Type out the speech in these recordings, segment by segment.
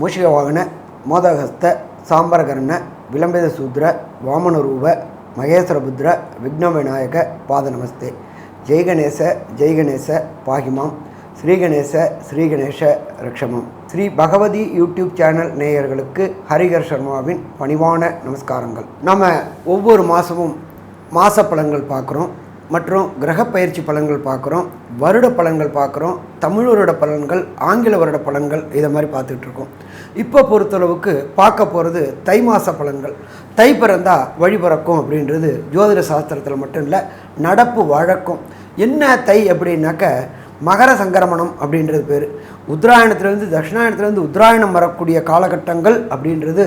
மூஷிக வாகன மோதகஸ்த சாம்பரகர்ண விளம்பித சூத்ர வாமனரூப மகேஸ்வரபுத்ர விக்ன விநாயக பாத நமஸ்தே ஜெய்கணேச ஜெய்கணேச பாகிமாம். ஸ்ரீகணேச ஸ்ரீகணேச ரக்ஷமம். ஸ்ரீ பகவதி யூடியூப் சேனல் நேயர்களுக்கு ஹரிகர் சர்மாவின் பணிவான நமஸ்காரங்கள். நம்ம ஒவ்வொரு மாதமும் மாச பலன்கள் பார்க்குறோம். மற்றும் கிரக பயிற்சி பலன்கள் பார்க்குறோம் வருட பலன்கள் பார்க்குறோம் தமிழ் வருட பலன்கள் ஆங்கில வருட பலன்கள் இதை மாதிரி பார்த்துட்டு இருக்கோம். இப்போ பொறுத்தளவுக்கு பார்க்க போகிறது தை மாத பலன்கள். தை பிறந்தா வழி பிறக்கும் அப்படின்றது ஜோதிட சாஸ்திரத்தில் மட்டும் இல்லை நடப்பு வழக்கம். என்ன தை அப்படின்னாக்க மகர சங்கரமணம் அப்படின்றது பேர். உத்தராயணத்துலேருந்து தட்சிணாயணத்துலேருந்து உத்தராயணம் வரக்கூடிய காலகட்டங்கள் அப்படின்றது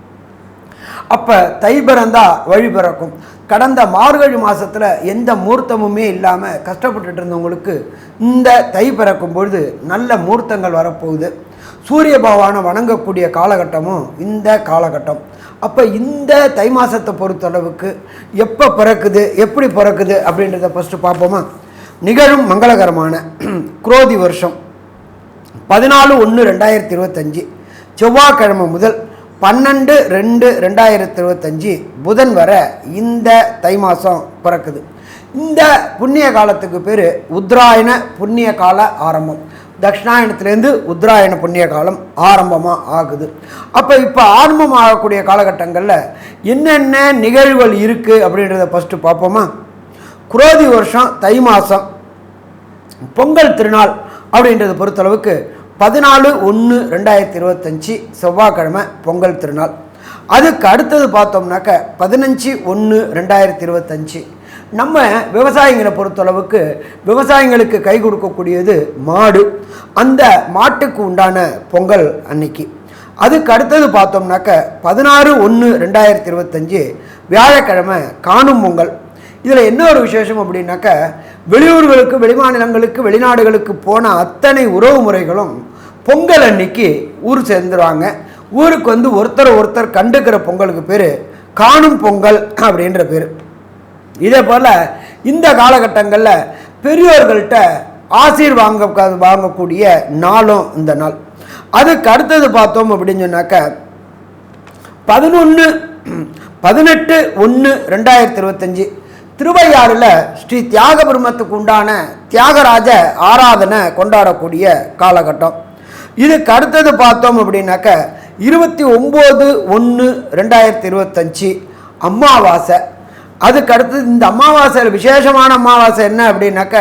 அப்போ தை பிறந்தா வழி பிறக்கும். கடந்த மார்கழி மாதத்தில் எந்த மூர்த்தமுமே இல்லாமல் கஷ்டப்பட்டுட்டு இருந்தவங்களுக்கு இந்த தை பிறக்கும் பொழுது நல்ல மூர்த்தங்கள் வரப்போகுது. சூரிய பகவானை வணங்கக்கூடிய காலகட்டமும் இந்த காலகட்டம். அப்போ இந்த தை மாதத்தை பொறுத்தளவுக்கு எப்போ பிறக்குது எப்படி பிறக்குது அப்படின்றத ஃபஸ்ட்டு பார்ப்போமா? நிகழும் மங்களகரமான குரோதி வருஷம். பதினாலு ஒன்று ரெண்டாயிரத்தி இருபத்தஞ்சி. செவ்வாய்க்கிழமை முதல் பன்னெண்டு ரெண்டு ரெண்டாயிரத்தி இருபத்தஞ்சி புதன் வர இந்த தை மாதம் பிறக்குது. இந்த புண்ணிய காலத்துக்கு பேர் உத்ராயண புண்ணிய கால ஆரம்பம். தட்சிணாயணத்துலேருந்து உத்ராயண புண்ணிய காலம் ஆரம்பமாக ஆகுது. அப்போ இப்போ ஆரம்பம் ஆகக்கூடிய காலகட்டங்களில் என்னென்ன நிகழ்வுகள் இருக்குது அப்படின்றத ஃபஸ்ட்டு பார்ப்போமா? குரோதி வருஷம் தை மாதம் பொங்கல் திருநாள் அப்படின்றத பொறுத்தளவுக்கு பதினாலு ஒன்று ரெண்டாயிரத்தி இருபத்தஞ்சி செவ்வாய்க்கிழமை பொங்கல் திருநாள். அதுக்கு அடுத்தது பார்த்தோம்னாக்க பதினஞ்சு ஒன்று ரெண்டாயிரத்தி இருபத்தஞ்சி. நம்ம விவசாயிங்களை பொறுத்தளவுக்கு விவசாயிங்களுக்கு கை கொடுக்கக்கூடியது மாடு. அந்த மாட்டுக்கு உண்டான பொங்கல் அன்னைக்கு. அதுக்கு அடுத்தது பார்த்தோம்னாக்க பதினாறு ஒன்று ரெண்டாயிரத்தி இருபத்தஞ்சி வியாழக்கிழமை காணும் பொங்கல். இதில் என்ன ஒரு விசேஷம் அப்படின்னாக்க வெளியூர்களுக்கு வெளிமாநிலங்களுக்கு வெளிநாடுகளுக்கு போன அத்தனை உறவு முறைகளும் பொங்கல் அன்னைக்கு ஊர் சேர்ந்துருவாங்க. ஊருக்கு வந்து ஒருத்தர் ஒருத்தர் கண்டுக்கிற பொங்கலுக்கு பேர் காணும் பொங்கல் அப்படின்ற பேர். இதே போல் இந்த காலகட்டங்களில் பெரியோர்கள்ட்ட ஆசீர் வாங்க வாங்கக்கூடிய நாளும் இந்த நாள். அதுக்கு அடுத்தது பார்த்தோம் அப்படின்னு சொன்னாக்க பதினொன்று பதினெட்டு ஒன்று ரெண்டாயிரத்தி இருபத்தஞ்சி திருவையாறில் ஸ்ரீ தியாக பிரம்மத்துக்கு உண்டான தியாகராஜ ஆராதனை கொண்டாடக்கூடிய காலகட்டம். இதுக்கு அடுத்தது பார்த்தோம் அப்படின்னாக்க இருபத்தி ஒம்பது ஒன்று ரெண்டாயிரத்தி இருபத்தஞ்சி அமாவாசை அதுக்கு அடுத்தது இந்த அமாவாசையில் விசேஷமான அமாவாசை என்ன அப்படின்னாக்க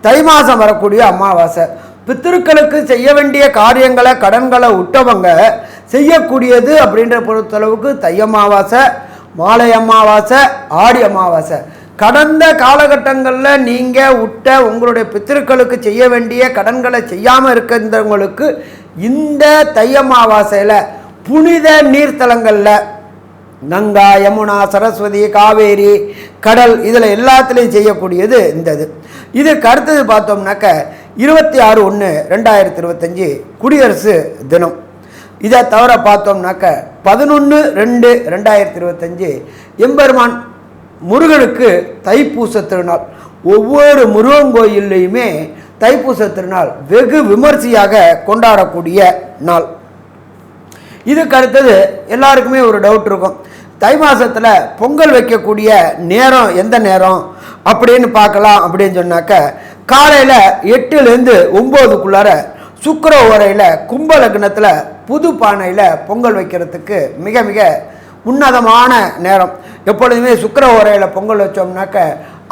தை மாதம் வரக்கூடிய அமாவாசை பித்திருக்களுக்கு செய்ய வேண்டிய காரியங்களை கடன்களை விட்டவங்க செய்யக்கூடியது அப்படின்ற பொறுத்தளவுக்கு தை அமாவாசை மாலை அமாவாசை ஆடி அமாவாசை கடந்த காலகட்டங்களில் நீங்கள் விட்ட உங்களுடைய பித்திருக்களுக்கு செய்ய வேண்டிய கடன்களை செய்யாமல் இருக்கின்றவங்களுக்கு இந்த தைய அமாவாசையில் புனித நீர்த்தலங்களில் கங்கா யமுனா சரஸ்வதி காவேரி கடல் இதில் எல்லாத்துலேயும் செய்யக்கூடியது இந்த இது. இதுக்கு அடுத்தது பார்த்தோம்னாக்க இருபத்தி ஆறு ஒன்று ரெண்டாயிரத்தி இருபத்தஞ்சி குடியரசு தினம். இதை தவிர பார்த்தோம்னாக்க பதினொன்று ரெண்டு ரெண்டாயிரத்தி இருபத்தஞ்சி எம்பெருமான் முருகனுக்கு தைப்பூச திருநாள். ஒவ்வொரு முருகன் கோயில்லையுமே தைப்பூச திருநாள் வெகு விமர்சையாக கொண்டாடக்கூடிய நாள். இதுக்கு அடுத்தது எல்லாருக்குமே ஒரு டவுட் இருக்கும். தை மாதத்தில் பொங்கல் வைக்கக்கூடிய நேரம் எந்த நேரம்? அப்படின்னு பார்க்கலாம் அப்படின்னு சொன்னாக்க காலையில் எட்டுலேருந்து ஒம்போதுக்குள்ளார சுக்கர உரையில் கும்ப லக்னத்தில் புது பானையில் பொங்கல் வைக்கிறதுக்கு மிக மிக உன்னதமான நேரம். எப்பொழுதுமே சுக்கர உரையில் பொங்கல் வச்சோம்னாக்க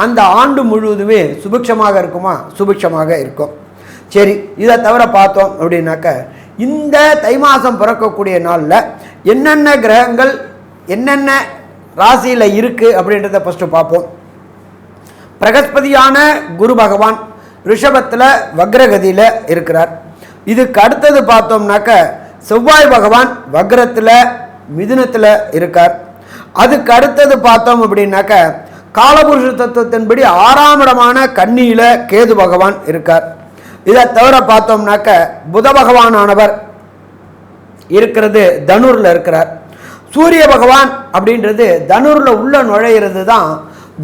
அந்த ஆண்டு முழுவதுமே சுபிக்ஷமாக இருக்குமா? சுபிக்ஷமாக இருக்கும். சரி இதை தவிர பார்த்தோம் அப்படின்னாக்க இந்த தை மாதம் பிறக்கக்கூடிய நாளில் என்னென்ன கிரகங்கள் என்னென்ன ராசியில் இருக்குது அப்படின்றத ஃபஸ்ட்டு பார்ப்போம். பிரகஸ்பதியான குரு பகவான் ரிஷபத்தில் வக்ரகதியில் இருக்கிறார். இதுக்கு அடுத்தது பார்த்தோம்னாக்க செவ்வாய் பகவான் வக்ரத்தில் மிதுனத்தில் இருக்கார். அதுக்கு அடுத்தது பார்த்தோம் அப்படின்னாக்க காலபுருஷ தத்துவத்தின்படி ஆறாம் இடமான கன்னியில கேது பகவான் இருக்கார். இதை தவிர பார்த்தோம்னாக்க புத பகவானானவர் இருக்கிறது தனுர்ல இருக்கிறார். சூரிய பகவான் அப்படின்றது தனுரில் உள்ள நுழையிறது தான்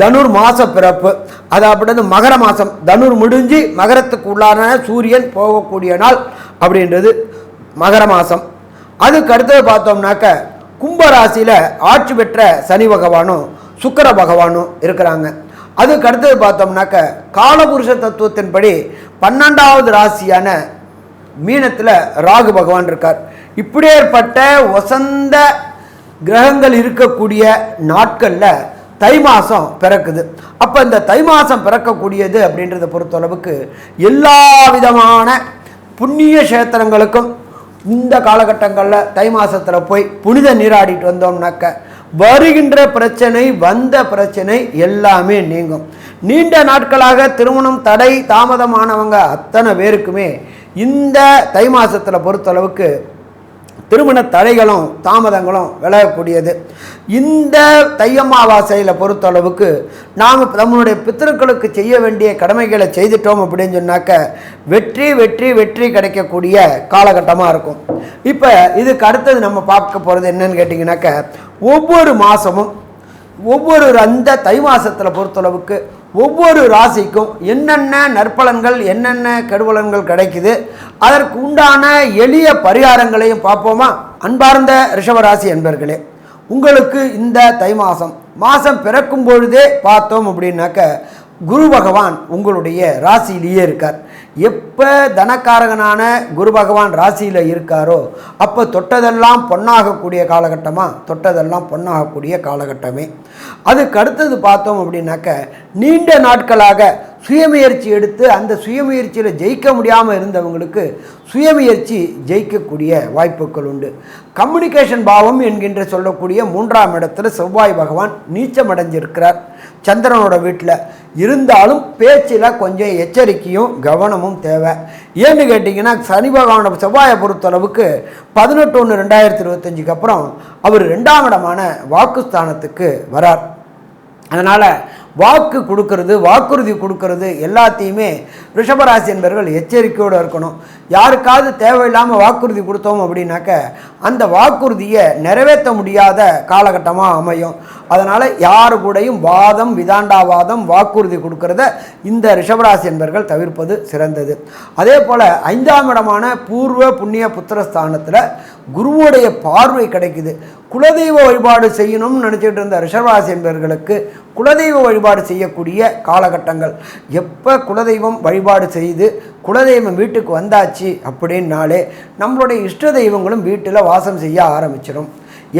தனுர் மாச பிறப்பு. அது அப்படின்றது மகர மாசம். தனுர் முடிஞ்சு மகரத்துக்கு உள்ளான சூரியன் போகக்கூடிய நாள் அப்படின்றது மகர மாசம். அதுக்கு அடுத்தது பார்த்தோம்னாக்க கும்பராசியில் ஆட்சி பெற்ற சனி பகவானும் சுக்கர பகவானும் இருக்கிறாங்க. அதுக்கு அடுத்தது பார்த்தோம்னாக்க காலபுருஷ தத்துவத்தின்படி பன்னெண்டாவது ராசியான மீனத்தில் ராகு பகவான் இருக்கார். இப்படியேற்பட்ட வசந்த கிரகங்கள் இருக்கக்கூடிய நாட்களில் தை மாதம் பிறக்குது. அப்போ இந்த தை மாதம் பிறக்கக்கூடியது அப்படின்றத பொறுத்தளவுக்கு எல்லா விதமான புண்ணிய கஷேத்திரங்களுக்கும் இந்த காலகட்டங்களில் தை மாதத்தில் போய் புனித நீராடிட்டு வந்தோம்னாக்க வருகின்ற பிரச்சனை வந்த பிரச்சனை எல்லாமே நீங்கும். நீண்ட நாட்களாக திருமணம் தடை தாமதமானவங்க அத்தனை பேருக்குமே இந்த தை மாதத்தில் பொறுத்தளவுக்கு திருமண தடைகளும் தாமதங்களும் விலகக்கூடியது. இந்த தையம்மாவாசையில் பொறுத்தளவுக்கு நாம் நம்மளுடைய பித்தர்களுக்கு செய்ய வேண்டிய கடமைகளை செய்துட்டோம் அப்படின்னு சொன்னாக்க வெற்றி வெற்றி வெற்றி கிடைக்கக்கூடிய காலகட்டமாக இருக்கும். இப்போ இதுக்கு அடுத்தது நம்ம பார்க்க போகிறது என்னன்னு கேட்டிங்கனாக்க ஒவ்வொரு மாதமும் ஒவ்வொரு அந்த தை மாசத்தில் பொறுத்தளவுக்கு ஒவ்வொரு ராசிக்கும் என்னென்ன நற்பலன்கள் என்னென்ன கெடுபலன்கள் கிடைக்குது அதற்கு உண்டான எளிய பரிகாரங்களையும் பார்ப்போமா? அன்பார்ந்த ரிஷபராசி என்பர்களே உங்களுக்கு இந்த தை மாதம் மாதம் பிறக்கும் பொழுதே பார்த்தோம் அப்படின்னாக்க குரு பகவான் உங்களுடைய ராசியிலேயே இருக்கார். எப்போ தனக்காரகனான குரு பகவான் ராசியில் இருக்காரோ அப்போ தொட்டதெல்லாம் பொன்னாகக்கூடிய காலகட்டமாக தொட்டதெல்லாம் பொன்னாகக்கூடிய காலகட்டமே. அதுக்கு அடுத்தது பார்த்தோம் அப்படின்னாக்க நீண்ட நாட்களாக சுயமுயற்சி எடுத்து அந்த சுயமுயற்சியில் ஜெயிக்க முடியாமல் இருந்தவங்களுக்கு சுயமுயற்சி ஜெயிக்கக்கூடிய வாய்ப்புகள் உண்டு. கம்யூனிகேஷன் பாவம் என்கின்ற சொல்லக்கூடிய மூன்றாம் இடத்துல செவ்வாய் பகவான் நீச்சம் அடைஞ்சிருக்கிறார் சந்திரனோட வீட்டில் இருந்தாலும் பேச்சில் கொஞ்சம் எச்சரிக்கையும் கவனமும் தேவை. ஏன்னு கேட்டிங்கன்னா சனி பகவானோட செவ்வாயை பொறுத்தளவுக்கு பதினெட்டு ஒன்று ரெண்டாயிரத்தி இருபத்தஞ்சுக்கு அப்புறம் அவர் ரெண்டாம் இடமான வாக்குஸ்தானத்துக்கு வரார். அதனால் வாக்கு கொடுக்கறது வாக்குறுதி கொடுக்கறது எல்லாத்தையுமே ரிஷபராசி என்பவர்கள் எச்சரிக்கையோடு இருக்கணும். யாருக்காவது தேவையில்லாமல் வாக்குறுதி கொடுத்தோம் அப்படின்னாக்க அந்த வாக்குறுதியை நிறைவேற்ற முடியாத காலகட்டமாக அமையும். அதனால் யாரு கூடயும் வாதம் விதாண்டாவாதம் வாக்குறுதி கொடுக்கறத இந்த ரிஷபராசி என்பவர்கள் தவிர்ப்பது சிறந்தது. அதே போல் ஐந்தாம் இடமான பூர்வ புண்ணிய புத்திரஸ்தானத்தில் குருவுடைய பார்வை கிடைக்குது. குலதெய்வ வழிபாடு செய்யணும்னு நினச்சிட்டு இருந்த ரிஷபராசி என்பவர்களுக்கு குலதெய்வ வழிபாடு செய்யக்கூடிய காலகட்டங்கள். எப்போ குலதெய்வம் வழிபாடு செய்து குலதெய்வம் வீட்டுக்கு வந்தாச்சு அப்படின்னாலே நம்மளுடைய இஷ்ட தெய்வங்களும் வீட்டில் வாசம் செய்ய ஆரம்பிச்சிடும்.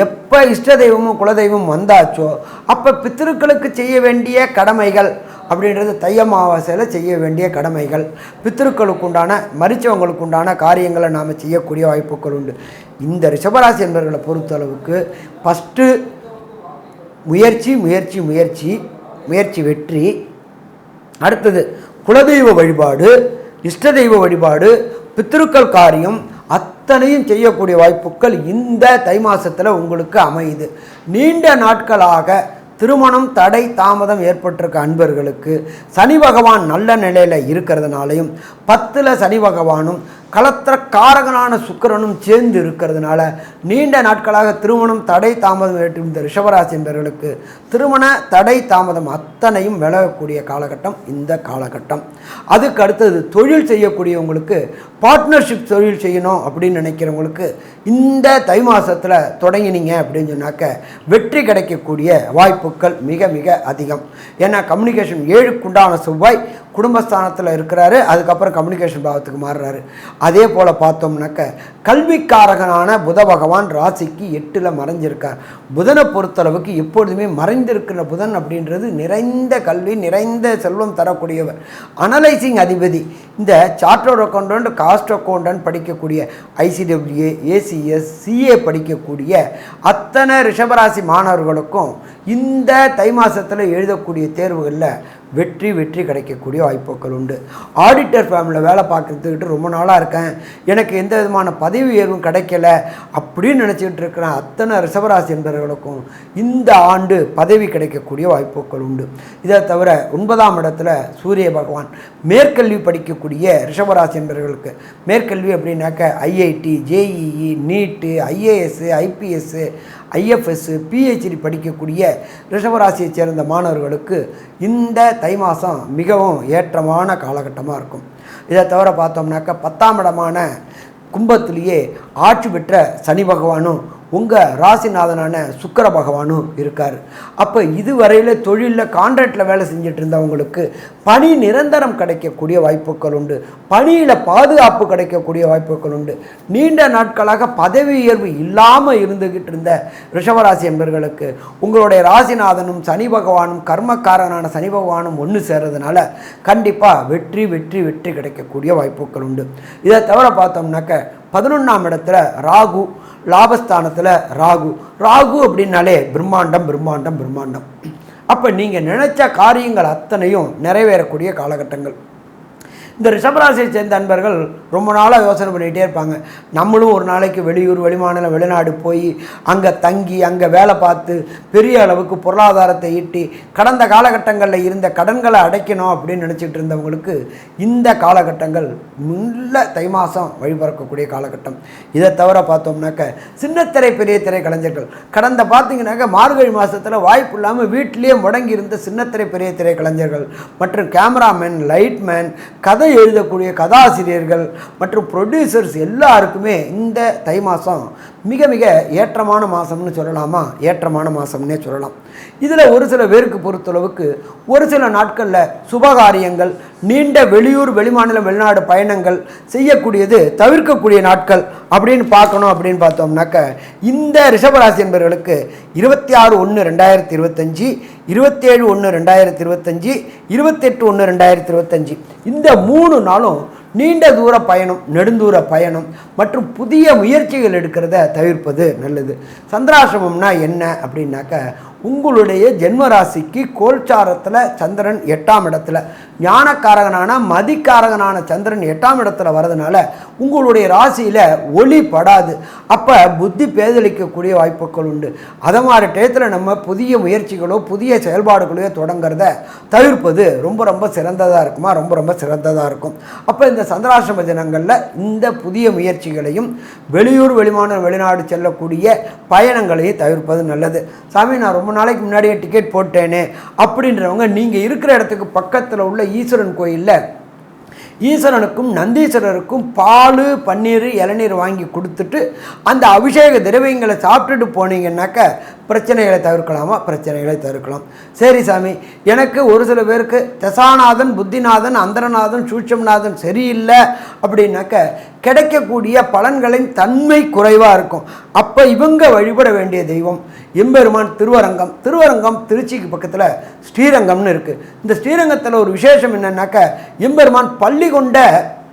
எப்போ இஷ்ட தெய்வமும் குலதெய்வம் வந்தாச்சோ அப்போ பித்திருக்களுக்கு செய்ய வேண்டிய கடமைகள் அப்படின்றது தை அமாவாசையில் செய்ய வேண்டிய கடமைகள். பித்திருக்களுக்கு உண்டான மரிச்சவங்களுக்கு உண்டான காரியங்களை நாம் செய்யக்கூடிய வாய்ப்புகள் உண்டு. இந்த ரிஷபராசி என்பவர்களை பொறுத்தளவுக்கு ஃபஸ்ட்டு முயற்சி முயற்சி முயற்சி முயற்சி வெற்றி. அடுத்தது குலதெய்வ வழிபாடு. இஷ்ட தெய்வ வழிபாடு பித்திருக்கள் காரியம் அத்தனையும் செய்யக்கூடிய வாய்ப்புகள் இந்த தை மாதத்தில் உங்களுக்கு அமையுது. நீண்ட நாட்களாக திருமணம் தடை தாமதம் ஏற்பட்டிருக்க அன்பர்களுக்கு சனி பகவான் நல்ல நிலையில் இருக்கிறதுனாலையும் பத்தில் சனி பகவானும் கலத்திர காரகனான சுக்கிரனும் சேர்ந்து இருக்கிறதுனால நீண்ட நாட்களாக திருமணம் தடை தாமதம் ஏற்றிருந்த ரிஷபராசி என்பவர்களுக்கு திருமண தடை தாமதம் அத்தனையும் விலகக்கூடிய காலகட்டம் இந்த காலகட்டம். அதுக்கு அடுத்தது தொழில் செய்யக்கூடியவங்களுக்கு பார்ட்னர்ஷிப் தொழில் செய்யணும் அப்படின்னு நினைக்கிறவங்களுக்கு இந்த தை மாதத்தில் தொடங்கினீங்க அப்படின்னு சொன்னாக்க வெற்றி கிடைக்கக்கூடிய வாய்ப்புகள் மிக மிக அதிகம். ஏன்னா கம்யூனிகேஷன் ஏழுக்குண்டான செவ்வாய் குடும்பஸ்தானத்தில் இருக்கிறாரு அதுக்கப்புறம் கம்யூனிகேஷன் பாவத்துக்கு மாறுறாரு. அதே போல் பார்த்தோம்னாக்க கல்விக்காரகனான புத பகவான் ராசிக்கு எட்டில் மறைஞ்சிருக்கார். புதனை பொறுத்தளவுக்கு எப்பொழுதுமே மறைந்திருக்கிற புதன் அப்படின்றது நிறைந்த கல்வி நிறைந்த செல்வம் தரக்கூடியவர். அனலைசிங் அதிபதி இந்த சார்ட்டர் அக்கௌண்டன்ட் காஸ்ட் அக்கௌண்டன்ட் படிக்கக்கூடிய ஐசிடபிள்யூஏ ஏசிஎஸ் சிஏ படிக்கக்கூடிய அத்தனை ரிஷபராசி மாணவர்களுக்கும் இந்த தை மாதத்தில் எழுதக்கூடிய தேர்வுகளில் வெற்றி வெற்றி கிடைக்கக்கூடிய வாய்ப்புகள் உண்டு. ஆடிட்டர் ஃபேமிலியில் வேலை பார்க்குறதுக்கிட்டு ரொம்ப நாளாக இருக்கேன். எனக்கு எந்த விதமான பதவி உயர்வும் கிடைக்கல அப்படின்னு நினச்சிக்கிட்டு இருக்கிற அத்தனை ரிஷபராசி என்பவர்களுக்கும் இந்த ஆண்டு பதவி கிடைக்கக்கூடிய வாய்ப்புகள் உண்டு. இதை தவிர ஒன்பதாம் இடத்துல சூரிய பகவான் மேற்கல்வி படிக்கக்கூடிய ரிஷபராசி என்பவர்களுக்கு மேற்கல்வி அப்படின்னாக்க IIT JEE NEET IAS IPS IFS PhD படிக்கக்கூடிய ரிஷபராசியை சேர்ந்த மாணவர்களுக்கு இந்த தை மாதம் மிகவும் ஏற்றமான காலகட்டமாக இருக்கும். இதை தவிர பார்த்தோம்னாக்க பத்தாம் இடமான கும்பத்திலேயே ஆட்சி பெற்ற சனி பகவானும் உங்கள் ராசிநாதனான சுக்கர பகவானும் இருக்கார். அப்போ இதுவரையில் தொழிலில் கான்ட்ராக்டில் வேலை செஞ்சுட்டு இருந்தவங்களுக்கு பணி நிரந்தரம் கிடைக்கக்கூடிய வாய்ப்புகள் உண்டு. பணியில் பாதுகாப்பு கிடைக்கக்கூடிய வாய்ப்புகள் உண்டு. நீண்ட நாட்களாக பதவி உயர்வு இல்லாமல் இருந்துக்கிட்டு இருந்த ரிஷபராசி என்பர்களுக்கு உங்களுடைய ராசிநாதனும் சனி பகவானும் கர்மக்காரனான சனி பகவானும் ஒன்று சேர்றதுனால கண்டிப்பாக வெற்றி வெற்றி வெற்றி கிடைக்கக்கூடிய வாய்ப்புகள் உண்டு. இதை தவிர பார்த்தோம்னாக்க பதினொன்றாம் இடத்துல ராகு லாபஸ்தானத்தில் ராகு. ராகு அப்படின்னாலே பிரம்மாண்டம் பிரம்மாண்டம் பிரம்மாண்டம். அப்போ நீங்கள் நினச்ச காரியங்கள் அத்தனையும் நிறைவேறக்கூடிய காலகட்டங்கள். இந்த ரிஷபராசியை சேர்ந்த அன்பர்கள் ரொம்ப நாளாக யோசனை பண்ணிகிட்டே இருப்பாங்க. நம்மளும் ஒரு நாளைக்கு வெளியூர் வெளிமாநிலம் வெளிநாடு போய் அங்கே தங்கி அங்கே வேலை பார்த்து பெரிய அளவுக்கு பொருளாதாரத்தை ஈட்டி கடந்த காலகட்டங்களில் இருந்த கடன்களை அடைக்கணும் அப்படின்னு நினச்சிட்டு இருந்தவங்களுக்கு இந்த காலகட்டங்கள் முள்ள தை மாதம் வழிபறக்கக்கூடிய காலகட்டம். இதை தவிர பார்த்தோம்னாக்க சின்னத்திரை பெரிய திரை கலைஞர்கள் கடந்த பார்த்தீங்கன்னாக்க மார்கழி மாதத்தில் வாய்ப்பு இல்லாமல் வீட்டிலேயே முடங்கி இருந்த சின்னத்திரை பெரிய திரை கலைஞர்கள் மற்றும் கேமராமேன் லைட்மேன் கதை எழுதக்கூடிய கதாசிரியர்கள் மற்றும் ப்ரொடியூசர்ஸ் எல்லாருக்குமே இந்த தை மாதம் மிக மிக ஏற்றமான மாதம்னு சொல்லலாமா? ஏற்றமான மாதம்னே சொல்லலாம். இதில் ஒரு சில பேருக்கு பொறுத்தளவுக்கு ஒரு சில நாட்களில் சுபகாரியங்கள் நீண்ட வெளியூர் வெளிமாநிலம் வெளிநாடு பயணங்கள் செய்யக்கூடியது தவிர்க்கக்கூடிய நாட்கள் அப்படின்னு பார்க்கணும் அப்படின்னு பார்த்தோம்னாக்க இந்த ரிஷபராசி என்பவர்களுக்கு இருபத்தி ஆறு ஒன்று ரெண்டாயிரத்தி இருபத்தஞ்சி இருபத்தேழு ஒன்று ரெண்டாயிரத்தி இருபத்தஞ்சி இருபத்தெட்டு ஒன்று ரெண்டாயிரத்தி இருபத்தஞ்சி. இந்த மூணு நாளும் நீண்ட தூர பயணம் நெடுந்தூர பயணம் மற்றும் புதிய முயற்சிகள் எடுக்கிறத தவிர்ப்பது நல்லது. சந்திராசிரமம்னா என்ன அப்படின்னாக்க உங்களுடைய ஜென்மராசிக்கு கோல்சாரத்தில் சந்திரன் எட்டாம் இடத்துல. ஞானக்காரகனான மதிக்காரகனான சந்திரன் எட்டாம் இடத்துல வரதுனால உங்களுடைய ராசியில் ஒளி படாது. அப்போ புத்தி பேதளிக்கக்கூடிய வாய்ப்புகள் உண்டு. அதை மாதிரி டயத்தில் நம்ம புதிய முயற்சிகளோ புதிய செயல்பாடுகளையோ தொடங்குறத தவிர்ப்பது ரொம்ப ரொம்ப சிறந்ததாக இருக்குமா? ரொம்ப ரொம்ப சிறந்ததாக இருக்கும். அப்போ இந்த சந்திராசிரம தினங்களில் இந்த புதிய முயற்சிகளையும் வெளியூர் வெளிமாநில வெளிநாடு செல்லக்கூடிய பயணங்களையும் தவிர்ப்பது நல்லது. சாமி நான் ரொம்ப நாளைக்கு முன்னாடியே டிக்கெட் போட்டேன்னு அப்படின்றவங்க நீங்கள் இருக்கிற இடத்துக்கு பக்கத்தில் உள்ள ஈஸ்வரன் கோயிலில் ஈஸ்வரனுக்கும் நந்தீஸ்வரருக்கும் பால் பன்னீர் இளநீர் வாங்கி கொடுத்துட்டு அந்த அபிஷேக திரவியங்களை சாப்பிட்டுட்டு போனீங்கன்னாக்க பிரச்சனைகளை தவிர்க்கலாமா? பிரச்சனைகளை தவிர்க்கலாம். சரி சாமி எனக்கு ஒரு சில பேருக்கு தசாநாதன் புத்திநாதன் அந்தரநாதன் சூட்சம்நாதன் சரியில்லை அப்படின்னாக்க கிடைக்கக்கூடிய பலன்களின் தன்மை குறைவாக இருக்கும். அப்போ இவங்க வழிபட வேண்டிய தெய்வம் எம்பெருமான் திருவரங்கம். திருவரங்கம் திருச்சிக்கு பக்கத்தில் ஸ்ரீரங்கம்னு இருக்குது இந்த ஸ்ரீரங்கத்தில் ஒரு விசேஷம் என்னன்னாக்க எம்பெருமான் பள்ளி கொண்ட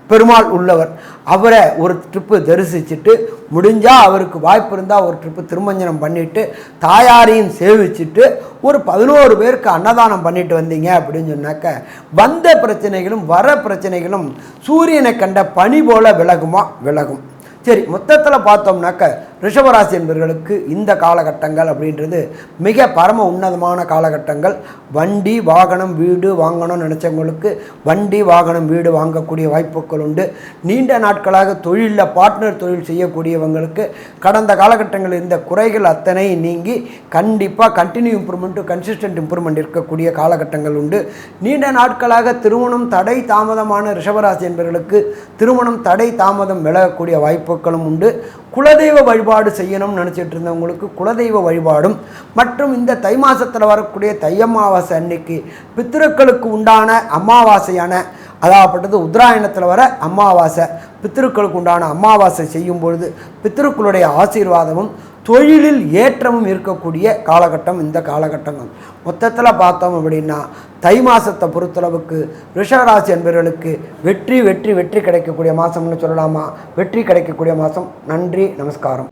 பெருமாள் உள்ளவர். அவரை ஒரு ட்ரிப்பு தரிசிச்சுட்டு முடிஞ்சால் அவருக்கு வாய்ப்பு இருந்தால் ஒரு ட்ரிப்பு திருமஞ்சனம் பண்ணிவிட்டு தாயாரையும் சேவிச்சுட்டு ஒரு பதினோரு பேருக்கு அன்னதானம் பண்ணிட்டு வந்தீங்க அப்படின்னு சொன்னாக்க வந்த பிரச்சனைகளும் வர பிரச்சனைகளும் சூரியனை கண்ட பனி போல விலகுமா? விலகும். சரி மொத்தத்தில் பார்த்தோம்னாக்க ரிஷபராசி என்பவர்களுக்கு இந்த காலகட்டங்கள் அப்படின்றது மிக பரம உன்னதமான காலகட்டங்கள். வண்டி வாகனம் வீடு வாங்கணும்னு நினச்சவங்களுக்கு வண்டி வாகனம் வீடு வாங்கக்கூடிய வாய்ப்புகள் உண்டு. நீண்ட நாட்களாக தொழிலில் பார்ட்னர் தொழில் செய்யக்கூடியவங்களுக்கு கடந்த காலகட்டங்களில் இருந்த குறைகள் அத்தனை நீங்கி கண்டிப்பாக கண்டினியூ இம்ப்ரூவ்மெண்ட்டு கன்சிஸ்டன்ட் இம்ப்ரூவ்மெண்ட் இருக்கக்கூடிய காலகட்டங்கள் உண்டு. நீண்ட நாட்களாக திருமணம் தடை தாமதமான ரிஷபராசி என்பவர்களுக்கு திருமணம் தடை தாமதம் விலகக்கூடிய வாய்ப்புகளும் உண்டு. குலதெய்வ வழி வழிபாடு செய்யணும்னு நினச்சிட்டு இருந்தவங்களுக்கு குலதெய்வ வழிபாடும் மற்றும் இந்த தை மாதத்தில் வரக்கூடிய தை அமாவாசை அன்னைக்கு பித்திருக்களுக்கு உண்டான அமாவாசையான அதாகப்பட்டது உத்தராயணத்தில் வர அமாவாசை பித்திருக்களுக்கு உண்டான அமாவாசை செய்யும் பொழுது பித்திருக்களுடைய ஆசீர்வாதமும் தொழிலில் ஏற்றமும் இருக்கக்கூடிய காலகட்டம் இந்த காலகட்டங்கள். மொத்தத்தில் பார்த்தோம் அப்படின்னா தை மாதத்தை பொறுத்தளவுக்கு ரிஷபராசி என்பவர்களுக்கு வெற்றி வெற்றி வெற்றி கிடைக்கக்கூடிய மாதம்னு சொல்லலாமா? வெற்றி கிடைக்கக்கூடிய மாதம் நன்றி நமஸ்காரம்.